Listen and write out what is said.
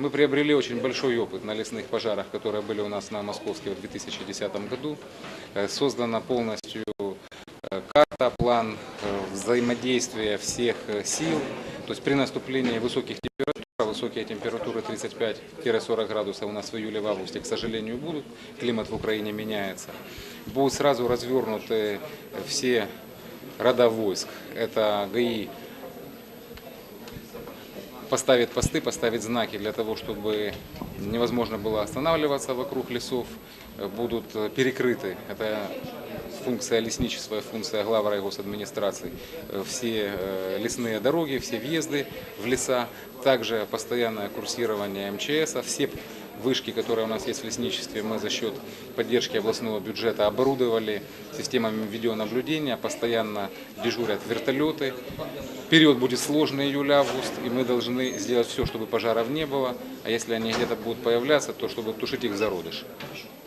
Мы приобрели очень большой опыт на лесных пожарах, которые были у нас на Московской в 2010 году. Э, Создана полностью э, карта, план э, взаимодействия всех сил. То есть при наступлении высоких температур, высокие температуры 35-40 градусов у нас в июле, в августе, к сожалению, будут. Климат в Украине меняется. Будут сразу развернуты все рода войск. Это ГАИ поставит посты, поставит знаки для того, чтобы невозможно было останавливаться вокруг лесов, э, будут э, перекрыты. Это функция лесничества, функция главы госадминистрации. Э, Все лесные дороги, все въезды в леса, также постоянное курсирование МЧС, а все вышки, которые у нас есть в лесничестве, мы за счет поддержки областного бюджета оборудовали системами видеонаблюдения, постоянно дежурят вертолеты. Период будет сложный июль-август, и мы должны сделать все, чтобы пожаров не было, а если они где-то будут появляться, то чтобы тушить их зародыш.